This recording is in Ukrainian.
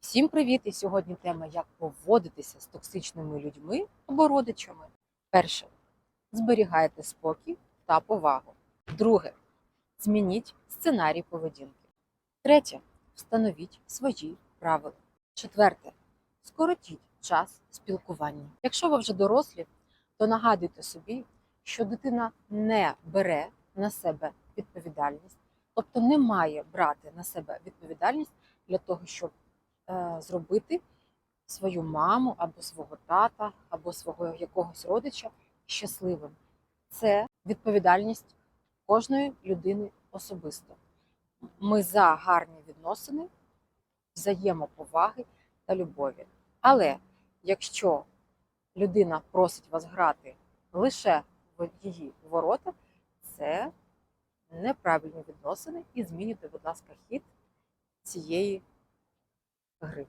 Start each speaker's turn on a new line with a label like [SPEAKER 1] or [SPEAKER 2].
[SPEAKER 1] Всім привіт! І сьогодні тема, як поводитися з токсичними людьми або родичами. Перше. Зберігайте спокій та повагу. Друге. Змініть сценарій поведінки. Третє. Встановіть свої правила. Четверте. Скоротіть час спілкування. Якщо ви вже дорослі, то нагадуйте собі, що дитина не бере на себе відповідальність, тобто не має брати на себе відповідальність для того, щоб зробити свою маму або свого тата, або свого якогось родича щасливим. Це відповідальність кожної людини особисто. Ми за гарні відносини, взаємоповаги та любові. Але якщо людина просить вас грати лише в її ворота, це неправильні відносини і змінюйте, будь ласка, хід цієї гри.